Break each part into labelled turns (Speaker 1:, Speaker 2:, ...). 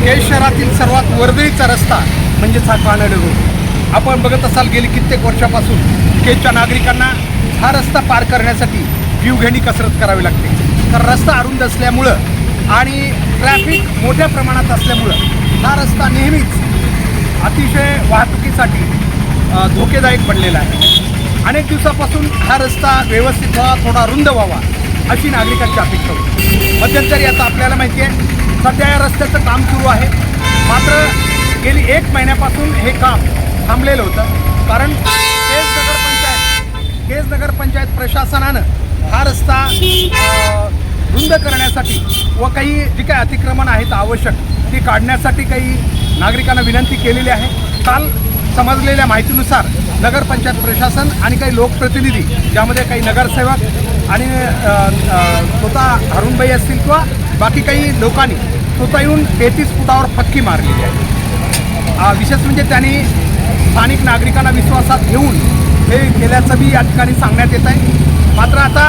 Speaker 1: केज शहरातील सर्वात वर्दळीचा रस्ता म्हणजेच हा कानडे रोड. आपण बघत असाल गेली कित्येक वर्षापासून केजच्या नागरिकांना हा रस्ता पार करण्यासाठी जीवघेणी कसरत करावी लागते. तर रस्ता अरुंद असल्यामुळं आणि ट्रॅफिक मोठ्या प्रमाणात असल्यामुळं हा रस्ता नेहमीच अतिशय वाहतुकीसाठी धोकेदायक बनलेला आहे. अनेक दिवसापासून हा रस्ता व्यवस्थित व्हावा थोडा रुंद व्हावा अशी नागरिकांची अपेक्षा होती. मध्यंतरी आता आपल्याला माहिती आहे सध्या या रस्त्याचं काम सुरू आहे. मात्र गेली एक महिन्यापासून हे काम थांबलेलं होतं. कारण केज नगर पंचायत केज नगर पंचायत प्रशासनानं हा रस्ता रुंद करण्यासाठी व काही जी काही अतिक्रमण आहेत आवश्यक ती काढण्यासाठी काही नागरिकांना विनंती केलेली आहे. काल समजलेल्या माहितीनुसार नगरपंचायत प्रशासन आणि काही लोकप्रतिनिधी ज्यामध्ये काही नगरसेवक आणि स्वतः अरुणबाई असतील किंवा बाकी काही लोकांनी स्वतः येऊन तेहतीस फुटावर फक्की मारलेली आहे. विशेष म्हणजे त्यांनी स्थानिक नागरिकांना विश्वासात घेऊन हे केल्याचं बी या ठिकाणी सांगण्यात येत आहे. मात्र आता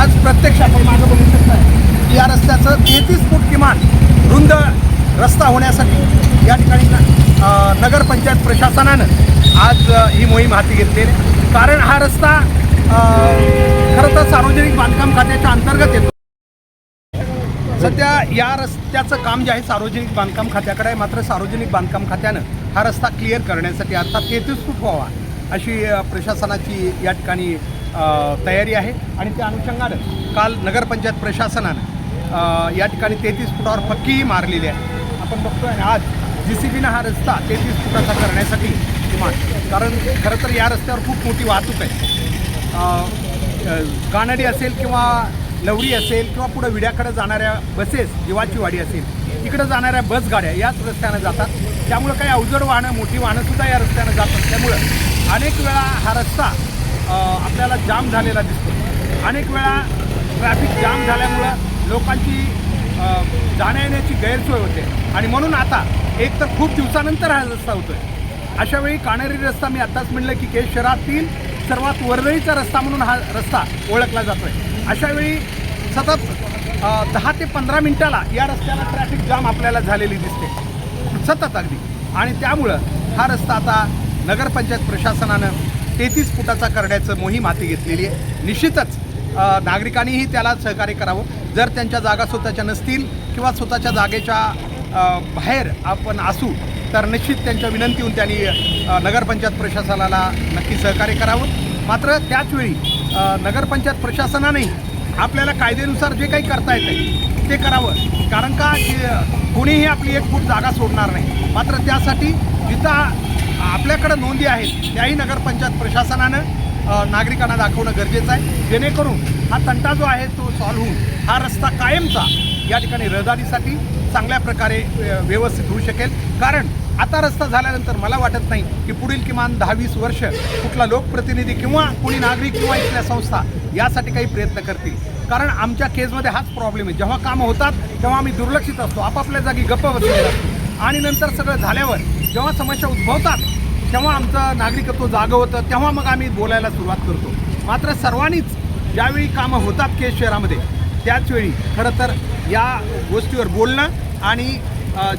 Speaker 1: आज प्रत्यक्ष आपण मागं बघू शकताय की या रस्त्याचं तेहतीस फूट किमान रुंद रस्ता होण्यासाठी या ठिकाणी नगरपंचायत प्रशासनानं आज ही मोहीम हाती घेतलेली आहे. कारण हा रस्ता खरं तर सार्वजनिक बांधकाम खात्याच्या अंतर्गत येतो. सध्या या रस्त्याचं काम जे आहे सार्वजनिक बांधकाम खात्याकडे आहे. मात्र सार्वजनिक बांधकाम खात्यानं हा रस्ता क्लिअर करण्यासाठी अर्थात तेहतीस फूट व्हावा अशी प्रशासनाची या ठिकाणी तयारी आहे. आणि त्या अनुषंगानं काल नगरपंचायत प्रशासनानं या ठिकाणी तेहतीस फुटावर पक्कीही मारलेली आहे. आपण बघतोय आहे आज जी सी बीनं हा रस्ता तेहतीस फुटाचा करण्यासाठी किमान कारण खरं तर या रस्त्यावर खूप मोठी वाहतूक आहे. कानडी असेल किंवा लवरी असेल किंवा पुढे विड्याकडे जाणाऱ्या बसेस जीवाची वाडी असेल तिकडे जाणाऱ्या बस गाड्या याच रस्त्यानं जातात. त्यामुळं काही अवजड वाहनं मोठी वाहनंसुद्धा या रस्त्यानं जात असल्यामुळं अनेक वेळा हा रस्ता आपल्याला जाम झालेला दिसतो. अनेक वेळा ट्रॅफिक जाम झाल्यामुळं लोकांची जाण्या येण्याची गैरसोय होते. आणि म्हणून आता एक तर खूप दिवसानंतर हा रस्ता होतो अशा वेळी कानेरी रस्ता मी आत्ताच म्हणलं की केश शहरातील सर्वात वर्दळीचा रस्ता म्हणून हा रस्ता ओळखला जातो आहे वेळी सतत दहा ते पंधरा मिनिटाला या रस्त्याला ट्रॅफिक जाम आपल्याला झालेली दिसते. सतत अगदी. आणि त्यामुळं हा रस्ता आता नगरपंचायत प्रशासनानं तेहतीस फुटाचा करण्याचं मोहीम हाती घेतलेली आहे. निश्चितच नागरिकांनीही त्याला सहकार्य करावं. जर त्यांच्या जागा स्वतःच्या नसतील किंवा स्वतःच्या जागेच्या बाहेर आपण असू तर निश्चित त्यांच्या विनंतीहून त्यांनी नगरपंचायत प्रशासनाला नक्की सहकार्य करावं. मात्र त्याचवेळी नगरपंचायत प्रशासनाने आपल्याला कायद्यानुसार जे काही करता येतं ते करावं. कारण का कोणीही आपली एक फूट जागा सोडणार नाही. मात्र त्यासाठी जिथं आपल्याकडं नोंदी आहेत त्याही नगरपंचायत प्रशासनानं नागरिकांना दाखवणं गरजेचं आहे. जेणेकरून हा तंटा जो आहे तो सॉल्व्ह होऊन हा रस्ता कायमचा या ठिकाणी रहदारीसाठी चांगल्या प्रकारे व्यवस्थित होऊ शकेल. कारण आता रस्ता झाल्यानंतर मला वाटत नाही की पुढील किमान दहा वीस वर्ष कुठला लोकप्रतिनिधी किंवा कोणी नागरिक किंवा इथल्या संस्था यासाठी काही प्रयत्न करतील. कारण आमच्या केसमध्ये हाच प्रॉब्लेम आहे. जेव्हा कामं होतात तेव्हा आम्ही दुर्लक्षित असतो. आपापल्या जागी गप्प बसलेले असतो. आणि नंतर सगळं झाल्यावर जेव्हा समस्या उद्भवतात तेव्हा आमचं नागरिकत्व जागं होतं. तेव्हा मग आम्ही बोलायला सुरुवात करतो. मात्र सर्वांनीच ज्यावेळी कामं होतात केस शहरामध्ये त्याचवेळी खरं तर या गोष्टीवर बोलणं आणि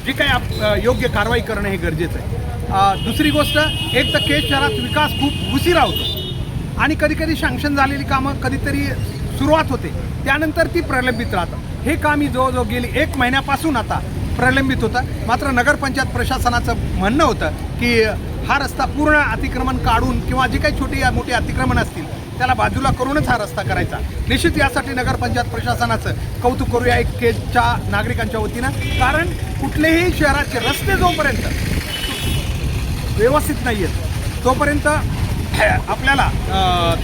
Speaker 1: जी काही आप योग्य कारवाई करणं हे गरजेचं आहे. दुसरी गोष्ट एक तर केस शहरात विकास खूप उशिरा होतो. आणि कधीकधी कधी सँक्शन झालेली कामं कधीतरी सुरुवात होते. त्यानंतर ती प्रलंबित राहतात. हे काम ही जवळजवळ गेली एक महिन्यापासून आता प्रलंबित होतं. मात्र नगरपंचायत प्रशासनाचं म्हणणं होतं की हा रस्ता पूर्ण अतिक्रमण काढून किंवा जे काही छोटी मोठी अतिक्रमण असतील त्याला बाजूला करूनच हा रस्ता करायचा. निश्चित यासाठी नगरपंचायत प्रशासनाचं कौतुक करूया एक केजच्या नागरिकांच्या वतीनं. कारण कुठलेही शहराचे रस्ते जोपर्यंत व्यवस्थित नाही आहेत तोपर्यंत आपल्याला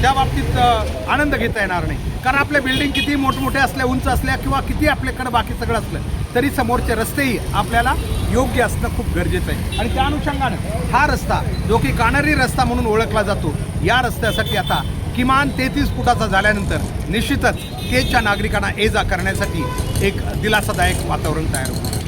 Speaker 1: त्या बाबतीत आनंद घेता येणार नाही. कारण आपल्या बिल्डिंग किती मोठमोठ्या असल्या उंच असल्या किंवा किती आपल्याकडे बाकी सगळं असलं तरी समोरचे रस्तेही आपल्याला योग्य असणं खूप गरजेचं आहे. आणि त्या अनुषंगानं हा रस्ता जो की कानरी रस्ता म्हणून ओळखला जातो या रस्त्यासाठी आता किमान तेहतीस फुटाचा झाल्यानंतर निश्चितच केजच्या नागरिकांना ये जा करण्यासाठी एक दिलासादायक वातावरण तयार होतं